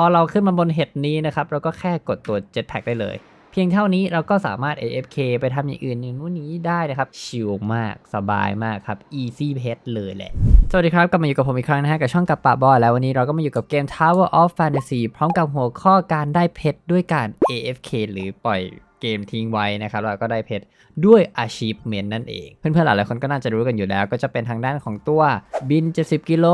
พอเราขึ้นมาบนเห็ดนี้นะครับ เราก็แค่กดตัว Jetpack ได้เลย เพียงเท่านี้เราก็สามารถ AFK ไปทำอย่างอื่นอย่างนู้นอย่างนี้ได้นะครับ ชิลมากสบายมากครับ easy pet เลยแหละ สวัสดีครับ กลับมาอยู่กับผมอีกครั้งนะฮะ กับช่องกับปะบอยแล้ววันนี้เราก็มาอยู่กับเกม Tower of Fantasy พร้อมกับหัวข้อการได้เพชรด้วยการ AFK หรือปล่อย เกมทิ้งไว้นะครับแล้วก็ได้เพชรด้วย achievement นั่นเอง เพื่อนๆหลายๆคนก็น่าจะรู้กันอยู่แล้ว ก็จะเป็นทางด้านของตัวบิน 70 กิโล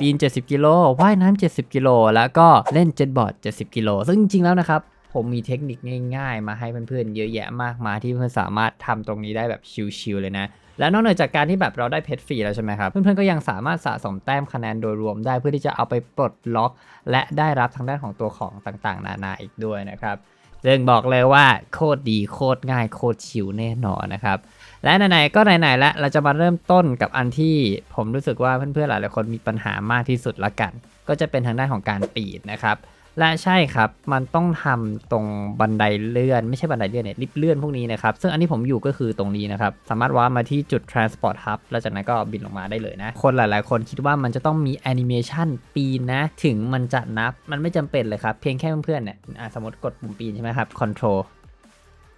ปีน70 กิโลว่ายน้ำ70 กิโลแล้วก็เล่นเจ็ตบอร์ด 70 กิโลซึ่งจริงๆแล้วนะครับผมมีเทคนิคง่ายๆ มาให้เพื่อนๆ เยอะแยะมากมายที่เพื่อนสามารถทำตรงนี้ได้แบบชิลๆเลยนะ และนอกเหนือจากการที่แบบเราได้เพชรฟรีแล้วใช่ไหมครับ เพื่อนๆ ก็ยังสามารถสะสมแต้มคะแนนโดยรวมได้เพื่อที่จะเอาไปปลดล็อก และได้รับทางด้านของตัวของต่างๆ นานาอีกด้วยนะครับ ซึ่งบอกเลยว่าโคตรดีโคตรง่ายโคตรชิลแน่นอนนะครับ และไหนๆก็ไหนๆแล้วเราจะมาเริ่มต้นกับอันที่ผมรู้สึกว่าเพื่อนๆหลายๆคนมีปัญหามากที่สุดละกัน ก็จะเป็นทางด้านของการปีดนะครับ และใช่ครับ มันต้องทำตรงบันไดเลื่อน ไม่ใช่บันไดเลื่อนเนี่ยลิฟต์เลื่อนพวกนี้นะครับ ซึ่งอันที่ผมอยู่ก็คือตรงนี้นะครับ สามารถว้ามาที่จุด transport hub แล้วจากนั้นก็บินลงมาได้เลยนะ คนหลาย ๆ คนคิดว่ามันจะต้องมีแอนิเมชันปีนนะ ถึงมันจะนับ มันไม่จำเป็นเลยครับ เพียงแค่เพื่อนๆเนี่ยสมมติกดปุ่มปีนใช่ไหมครับ control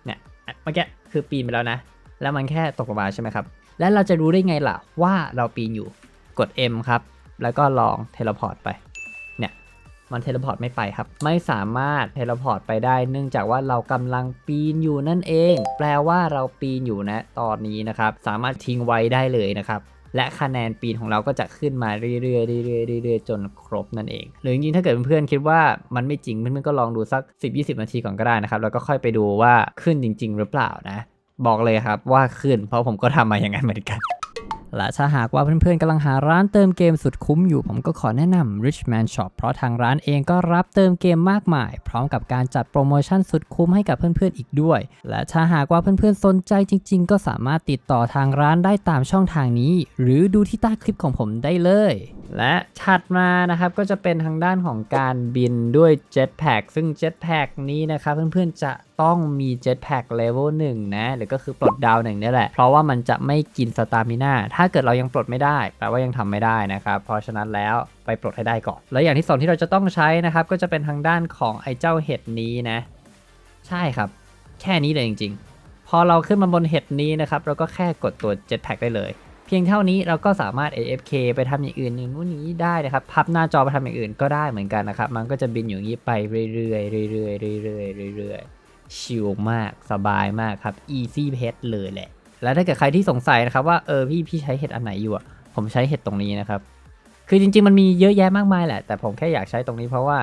เนี่ยเมื่อกี้คือปีนไปแล้วนะ แล้วมันแค่ตกลงมาใช่ไหมครับ แล้วเราจะรู้ได้ไงล่ะว่าเราปีนอยู่ กด M ครับ แล้วก็ลองเทเลพอร์ตไป มันเทเลพอร์ตไม่ไปครับ ไม่สามารถเทเลพอร์ตไปได้ เนื่องจากว่าเรากำลังปีนอยู่นั่นเอง แปลว่าเราปีนอยู่นะตอนนี้นะครับ สามารถทิ้งไว้ได้เลยนะครับและคะแนนปีนของเราก็จะขึ้นมาเรื่อยๆเรื่อยๆเรื่อยๆจนครบนั่นเอง หรือจริงๆถ้าเกิดเพื่อนๆคิดว่ามันไม่จริงเพื่อนๆก็ลองดูสัก 10-20 นาทีก่อนก็ได้นะครับ แล้วก็ค่อยไปดูว่าขึ้นจริง ๆ หรือเปล่านะ บอกเลยครับว่าขึ้นเพราะผมก็ทำมาอย่างนั้นเหมือนกัน และถ้าหากว่าเพื่อนๆกำลังหาร้านเติมเกมสุดคุ้มอยู่ ผมก็ขอแนะนำ Richman Shop เพราะทางร้านเองก็รับเติมเกมมากมาย พร้อมกับการจัดโปรโมชั่นสุดคุ้มให้กับเพื่อนๆอีกด้วย และถ้าหากว่าเพื่อนๆสนใจจริง ๆ ก็สามารถติดต่อทางร้านได้ตามช่องทางนี้ หรือดูที่ใต้คลิปของผมได้เลย และถัดมานะครับก็จะเป็นทางด้านของการบินด้วย Jetpack ซึ่ง Jetpack นี้นะครับเพื่อนๆจะต้องมี Jetpack Level 1 นะ หรือก็คือปลดดาวหนึ่งนี่แหละ เพราะว่ามันจะไม่กินสตามิน่าถ้าเกิดเรายังปลดไม่ได้ แปลว่ายังทำไม่ได้นะครับ เพราะฉะนั้นแล้วไปปลดให้ได้ก่อน แล้วอย่างที่สองที่เราจะต้องใช้นะครับ ก็จะเป็นทางด้านของไอ้เจ้าเห็ดนี้นะ ใช่ครับ แค่นี้เลยจริง ๆ พอเราขึ้นมาบนเห็ดนี้นะครับเราก็แค่กดตัว Jetpack ได้เลย เพียงเท่านี้เราก็สามารถ AFK ไปทำอย่างอื่นอย่างนู้นอย่างนี้ได้นะครับ พับหน้าจอไปทำอย่างอื่นก็ได้เหมือนกันนะครับ มันก็จะบินอยู่งนี้ไปเรื่อยๆเรื่อยๆเรื่อยๆเรื่อยๆชิลมากสบายมากครับ easy pet เลยแหละ แล้วถ้าเกิดใครที่สงสัยนะครับว่าเออพี่พี่ใช้เห็ดอันไหนอยู่อะผมใช้เห็ดตรงนี้นะครับ คือจริงๆมันมีเยอะแยะมากมายแหละ แต่ผมแค่อยากใช้ตรงนี้เพราะว่า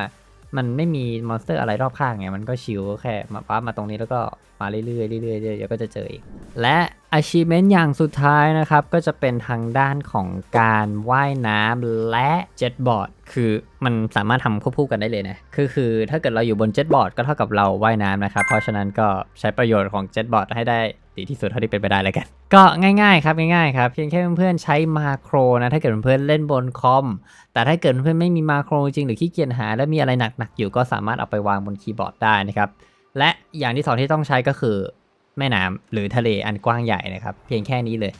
มันไม่มีมอนสเตอร์อะไรรอบข้างไง มันก็ชิลก็แค่มาปั๊บมาตรงนี้แล้วก็มาเรื่อยๆเรื่อยๆเรื่อยๆเดี๋ยวก็จะเจออีก และ achievement อย่างสุดท้ายนะครับ ก็จะเป็นทางด้านของการว่ายน้ำและ jetboard คือมันสามารถทำควบคู่กันได้เลยนะ คือคือถ้าเกิดเราอยู่บน jetboard ก็เท่ากับเราว่ายน้ำนะครับ เพราะฉะนั้นก็ใช้ประโยชน์ของ jetboard ให้ได้ ดีที่สุดเท่าที่เป็นไปได้แล้วกัน ก็ง่ายๆครับง่ายๆครับเพียงแค่เพื่อนๆใช้มาโครนะถ้าเกิดเพื่อนๆเล่นบนคอม แต่ถ้าเกิดเพื่อนๆไม่มีมาโครจริงหรือขี้เกียจหา แล้วมีอะไรหนักๆอยู่ก็สามารถเอาไปวางบนคีย์บอร์ดได้นะครับและอย่างที่สองที่ต้องใช้ก็คือแม่น้ำหรือทะเลอันกว้างใหญ่นะครับเพียงแค่นี้เลย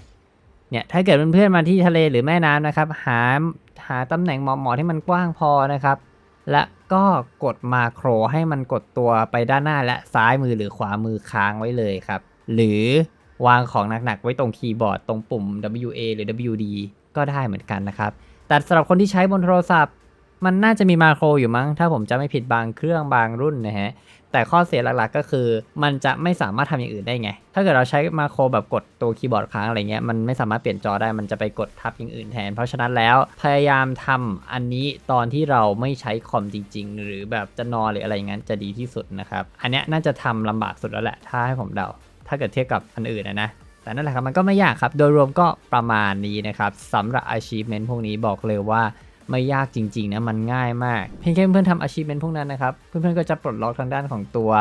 เนี่ยถ้าเกิดเพื่อนๆมาที่ทะเลหรือแม่น้ำนะครับ หาหาตำแหน่งเหมาะๆที่มันกว้างพอนะครับ และก็กดมาโครให้มันกดตัวไปด้านหน้าและซ้ายมือหรือขวามือค้างไว้เลยครับ หรือวางของหนักๆ ไว้ตรงคีย์บอร์ดตรงปุ่ม WA หรือ WD ก็ได้เหมือนกันนะครับ แต่สำหรับคนที่ใช้บนโทรศัพท์ มันน่าจะมีมาโครอยู่มั้ง ถ้าผมจะไม่ผิดบางเครื่องบางรุ่นนะฮะ แต่ข้อเสียหลักๆ ก็คือ มันจะไม่สามารถทำอย่างอื่นได้ไง ถ้าเกิดเราใช้มาโครแบบกดตัวคีย์บอร์ดค้างอะไรเงี้ย มันไม่สามารถเปลี่ยนจอได้ มันจะไปกดทับอย่างอื่นแทน เพราะฉะนั้นแล้วพยายามทำอันนี้ตอนที่เราไม่ใช้คอมจริง ๆ หรือแบบจะนอนหรืออะไรอย่างนั้นจะดีที่สุดนะครับ อันเนี้ยน่าจะทำลำบากสุดแล้วแหละ ถ้าให้ผมเดา ถ้าเกิดเทียบกับอันอื่นนะนะแต่นั่นแหละครับมันก็ไม่ยากครับ โดยรวมก็ประมาณนี้นะครับสำหรับ achievement พวกนี้บอกเลยว่าไม่ยากจริงๆนะมันง่ายมาก เพียงแค่เพื่อนๆทำ achievement พวกนั้นนะครับ เพื่อนๆก็จะปลดล็อกทางด้านของตัว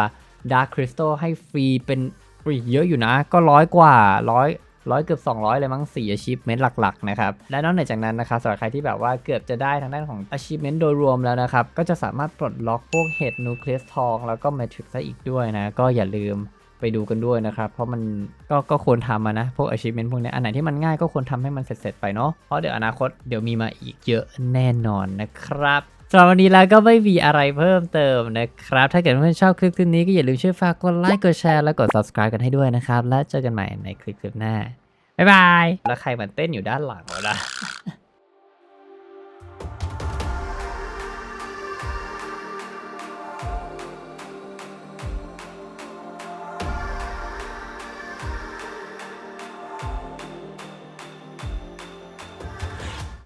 Dark Crystal ให้ฟรีเป็นอุ๊ยเยอะอยู่นะ ก็ร้อยกว่าร้อยร้อยเกือบ 200 เลยมั้ง4 achievement หลักๆนะครับ และนอกเหนือจากนั้นนะครับสำหรับใครที่แบบว่าเกือบจะได้ทางด้านของ achievement โดยรวมแล้วนะครับ ก็จะสามารถปลดล็อกพวกเห็ดนูเคลียสทอง แล้วก็ Matrix ได้อีกด้วยนะ ก็อย่าลืม ไปดูกันด้วยนะครับ เพราะมันก็ก็ควรทำนะ พวก achievement พวกนี้อันไหนที่มันง่ายก็ควรทำให้มันเสร็จๆไปเนาะเพราะเดี๋ยวอนาคตเดี๋ยวมีมาอีกเยอะแน่นอนนะครับสำหรับวันนี้แล้วก็ไม่มีอะไรเพิ่มเติมนะครับ ถ้าเกิดเพื่อนๆชอบคลิปคลิปนี้ก็อย่าลืมช่วยฝากกดไลค์กดแชร์และกด subscribe กันให้ด้วยนะครับ และเจอกันใหม่ในคลิปคลิปหน้าบ๊ายบายแล้วใครมันเต้นอยู่ด้านหลังวะนะ